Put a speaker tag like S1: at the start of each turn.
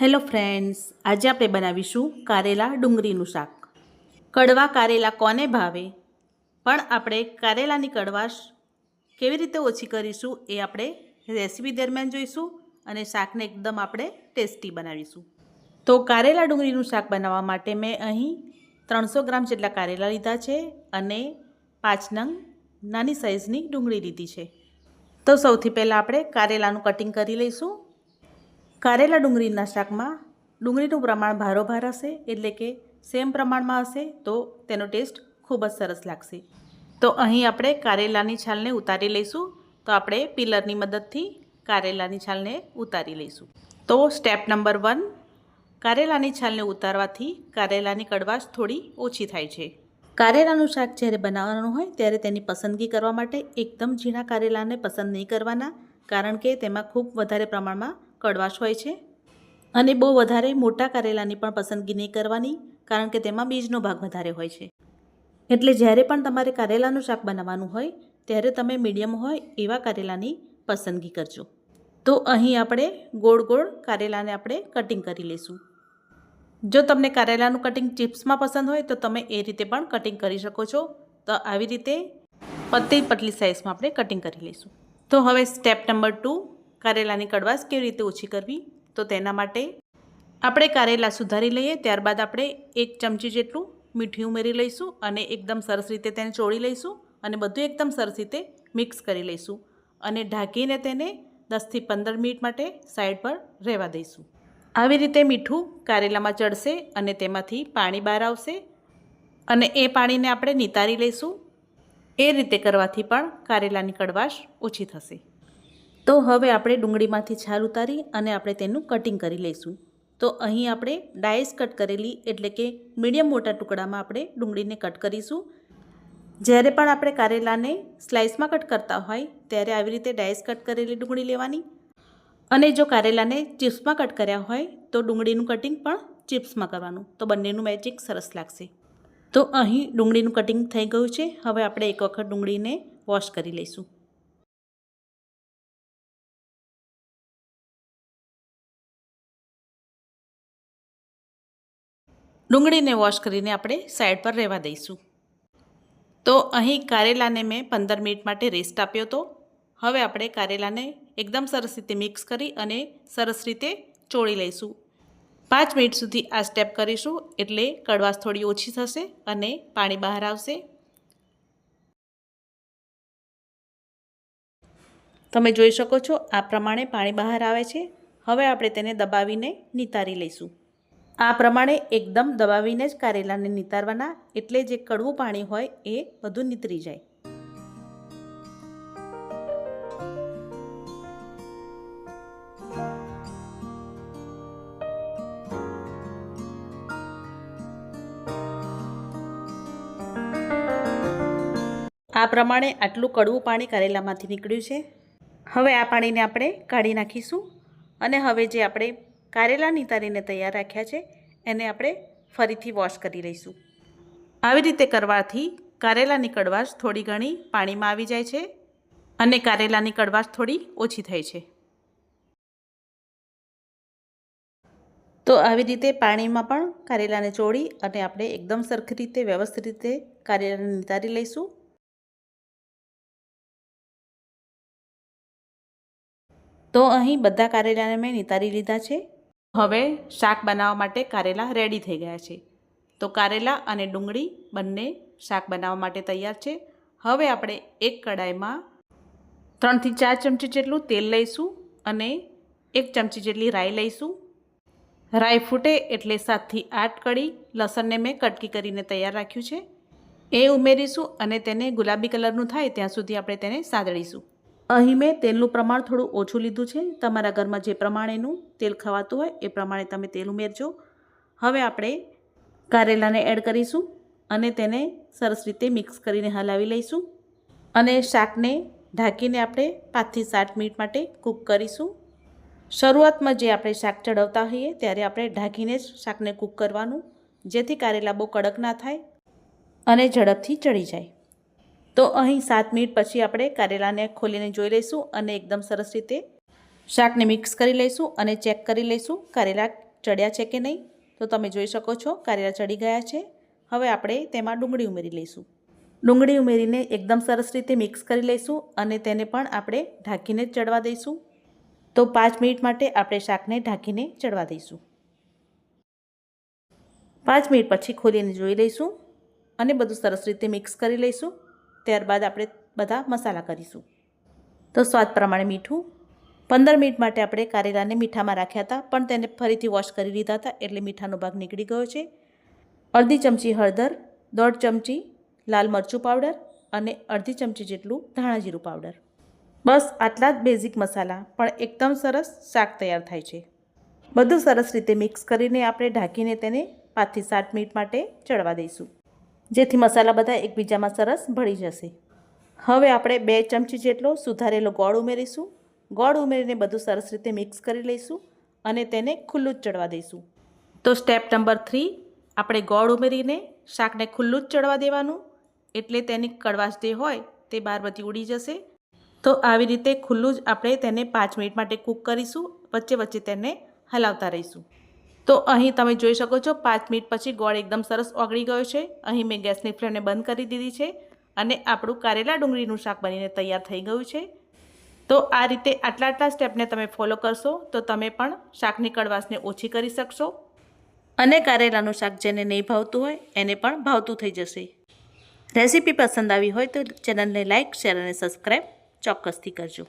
S1: Hello friends, આજે આપણે બનાવીશું કારેલા ડુંગળીનું શાક. કડવા કારેલા કોને ભાવે? પણ આપણે કારેલાની કડવાશ કેવી રીતે ઓછી કરીશું એ આપણે રેસીપી દરમિયાન જોઈશું અને શાકને એકદમ આપણે ટેસ્ટી બનાવીશું. તો કારેલા ડુંગળીનું શાક બનાવવા માટે મેં અહીં ત્રણસો ગ્રામ જેટલા કારેલા લીધા છે અને પાંચ નંગ નાની સાઇઝની ડુંગળી લીધી છે. તો સૌથી પહેલાં આપણે કારેલાનું કટિંગ કરી લઈશું. કારેલા ડુંગળીના શાકમાં ડુંગળીનું પ્રમાણ ભારોભાર હશે, એટલે કે સેમ પ્રમાણમાં હશે, તો તેનો ટેસ્ટ ખૂબ જ સરસ લાગશે. તો અહીં આપણે કારેલાની છાલને ઉતારી લઈશું. તો આપણે પિલરની મદદથી કારેલાની છાલને ઉતારી લઈશું. તો સ્ટેપ નંબર વન કારેલાની છાલને ઉતારવાથી કારેલાની કડવાશ થોડી ઓછી થાય છે. કારેલાનું શાક જ્યારે બનાવવાનું હોય, ત્યારે તેની પસંદગી કરવા માટે એકદમ ઝીણા કારેલાને પસંદ નહીં કરવાના, કારણ કે તેમાં ખૂબ વધારે પ્રમાણમાં કડવાશ હોય છે અને બહુ વધારે મોટા કારેલાની પણ પસંદગી નહીં કરવાની કારણ કે તેમાં બીજનો ભાગ વધારે હોય છે. એટલે જ્યારે પણ તમારે કારેલાનું શાક બનાવવાનું હોય, ત્યારે તમે મીડિયમ હોય એવા કારેલાની પસંદગી કરજો. તો અહીં આપણે ગોળ ગોળ કારેલાને આપણે કટિંગ કરી લઈશું. જો તમને કારેલાનું કટિંગ ચિપ્સમાં પસંદ હોય તો તમે એ રીતે પણ કટિંગ કરી શકો છો. તો આવી રીતે પતલી પતલી સાઇઝમાં આપણે કટિંગ કરી લઈશું. તો હવે સ્ટેપ નંબર ટુ કારેલાની કડવાશ કેવી રીતે ઓછી કરવી? તો તેના માટે આપણે કારેલા સુધારી લઈએ, ત્યારબાદ આપણે એક ચમચી જેટલું મીઠું ઉમેરી લઈશું અને એકદમ સરસ રીતે તેને ચોળી લઈશું અને બધું એકદમ સરસ રીતે મિક્સ કરી લઈશું અને ઢાંકીને તેને દસથી પંદર મિનિટ માટે સાઈડ પર રહેવા દઈશું. આવી રીતે મીઠું કારેલામાં ચડશે અને તેમાંથી પાણી બહાર આવશે અને એ પાણીને આપણે નિતારી લઈશું. એ રીતે કરવાથી પણ કારેલાની કડવાશ ઓછી થશે. તો હવે આપણે ડુંગળીમાંથી છાલ ઉતારી અને આપણે તેનું કટિંગ કરી લઈશું. તો અહીં આપણે ડાયસ કટ કરેલી એટલે કે મીડિયમ મોટા ટુકડામાં આપણે ડુંગળીને કટ કરીશું. જ્યારે પણ આપણે કારેલાને સ્લાઇસમાં કટ કરતા હોય ત્યારે આવી રીતે ડાયસ કટ કરેલી ડુંગળી લેવાની. અને જો કારેલાને ચિપ્સમાં કટ કર્યા હોય તો ડુંગળીનું કટિંગ પણ ચિપ્સમાં કરવાનું. તો બંનેનું મેચિંગ સરસ લાગશે. તો અહીં ડુંગળીનું કટિંગ થઈ ગયું છે. હવે આપણે એક વખત ડુંગળીને વોશ કરી લઈશું. ડુંગળીને વોશ કરીને આપણે સાઈડ પર રહેવા દઈશું. તો અહીં કારેલાને મેં પંદર મિનિટ માટે રેસ્ટ આપ્યો હતો હવે આપણે કારેલાને એકદમ સરસ રીતે મિક્સ કરી અને સરસ રીતે ચોળી લઈશું. પાંચ મિનિટ સુધી આ સ્ટેપ કરીશું, એટલે કડવાશ થોડી ઓછી થશે અને પાણી બહાર આવશે. તમે જોઈ શકો છો, આ પ્રમાણે પાણી બહાર આવે છે. હવે આપણે તેને દબાવીને નિતારી લઈશું. આ પ્રમાણે એકદમ દબાવીને જ કારેલાને નિતારવાના, એટલે જે કડવું પાણી હોય એ બધું નીતરી જાય. આ પ્રમાણે આટલું કડવું પાણી કારેલામાંથી નીકળ્યું છે. હવે આ પાણીને આપણે કાઢી નાખીશું. અને હવે જે આપણે કારેલા નિતારીને તૈયાર રાખ્યા છે, એને આપણે ફરીથી વોશ કરી લઈશું. આવી રીતે કરવાથી કારેલાની કડવાશ થોડી ઘણી પાણીમાં આવી જાય છે અને કારેલાની કડવાશ થોડી ઓછી થાય છે. તો આવી રીતે પાણીમાં પણ કારેલાને ચોળી અને આપણે એકદમ સરખી રીતે વ્યવસ્થિત રીતે કારેલાને નિતારી લઈશું. તો અહીં બધા કારેલાને મેં નિતારી લીધા છે. હવે શાક બનાવવા માટે કારેલા રેડી થઈ ગયા છે. તો કારેલા અને ડુંગળી બંને શાક બનાવવા માટે તૈયાર છે. હવે આપણે એક કડાઈમાં ત્રણથી ચાર ચમચી જેટલું તેલ લઈશું અને એક ચમચી જેટલી રાઈ લઈશું. રાઈ ફૂટે એટલે સાતથી આઠ કડી લસણને મેં કટકી કરીને તૈયાર રાખ્યું છે. એ ઉમેરીશું અને તેને ગુલાબી કલરનું થાય ત્યાં સુધી આપણે તેને સાંદળીશું અહીં મેં તેલનું પ્રમાણ થોડું ઓછું લીધું છે. તમારા ઘરમાં જે પ્રમાણેનું તેલ ખવાતું હોય એ પ્રમાણે તમે તેલ ઉમેરજો. હવે આપણે કારેલાને એડ કરીશું અને તેને સરસ રીતે મિક્સ કરીને હલાવી લઈશું. અને શાકને ઢાંકીને આપણે પાંચથી સાત મિનિટ માટે કૂક કરીશું. શરૂઆતમાં જે આપણે શાક ચડવતા હોઈએ ત્યારે આપણે ઢાંકીને જ શાકને કૂક કરવાનું, જેથી કારેલા બહુ કડક ના થાય અને ઝડપથી ચડી જાય. તો અહીં સાત મિનિટ પછી આપણે કારેલાને ખોલીને જોઈ લઈશું અને એકદમ સરસ રીતે શાકને મિક્સ કરી લઈશું અને ચેક કરી લઈશું કારેલા ચડ્યા છે કે નહીં. તો તમે જોઈ શકો છો કારેલા ચડી ગયા છે. હવે આપણે તેમાં ડુંગળી ઉમેરી લઈશું. ડુંગળી ઉમેરીને એકદમ સરસ રીતે મિક્સ કરી લઈશું અને તેને પણ આપણે ઢાંકીને ચડવા દઈશું. તો પાંચ મિનિટ માટે આપણે શાકને ઢાંકીને ચડવા દઈશું. પાંચ મિનિટ પછી ખોલીને જોઈ લઈશું અને બધું સરસ રીતે મિક્સ કરી લઈશું. ત્યારબાદ આપણે બધા મસાલા કરીશું. તો સ્વાદ પ્રમાણે મીઠું. પંદર મિનિટ માટે આપણે કારેલાને મીઠામાં રાખ્યા હતા, પણ તેને ફરીથી વોશ કરી લીધા હતા, એટલે મીઠાનો ભાગ નીકળી ગયો છે. અડધી ચમચી હળદર, દોઢ ચમચી લાલ મરચું પાવડર અને અડધી ચમચી જેટલું ધાણા જીરું પાવડર. બસ આટલા જ બેઝિક મસાલા, પણ એકદમ સરસ શાક તૈયાર થાય છે. બધું સરસ રીતે મિક્સ કરીને આપણે ઢાંકીને તેને પાંચથી સાત મિનિટ માટે ચડવા દઈશું. જેથી મસાલા બધા એકબીજામાં સરસ ભળી જશે. હવે આપણે બે ચમચી જેટલો સુધારેલો ગોળ ઉમેરીશું. ગોળ ઉમેરીને બધું સરસ રીતે મિક્સ કરી લઈશું અને તેને ખુલ્લું જ ચડવા દઈશું. તો સ્ટેપ નંબર થ્રી, આપણે ગોળ ઉમેરીને શાકને ખુલ્લું જ ચડવા દેવાનું. એટલે તેની કડવાશ જે હોય તે બહાર બધી ઉડી જશે. તો આવી રીતે ખુલ્લું જ આપણે તેને પાંચ મિનિટ માટે કૂક કરીશું. વચ્ચે વચ્ચે તેને હલાવતા રહીશું. તો અહીં તમે જોઈ શકો છો, પાંચ મિનિટ પછી ગોળ એકદમ સરસ ઓગળી ગયો છે. અહીં મેં ગેસની ફ્લેમને બંધ કરી દીધી છે અને આપણું કારેલા ડુંગળીનું શાક બનીને તૈયાર થઈ ગયું છે. તો આ રીતે આટલા આટલા સ્ટેપને તમે ફોલો કરશો તો તમે પણ શાકની કડવાશને ઓછી કરી શકશો. અને કારેલાનું શાક જેને નહીં ભાવતું હોય, એને પણ ભાવતું થઈ જશે. રેસીપી પસંદ આવી હોય તો ચેનલને લાઇક શેર અને સબસ્ક્રાઈબ ચોક્કસથી કરજો.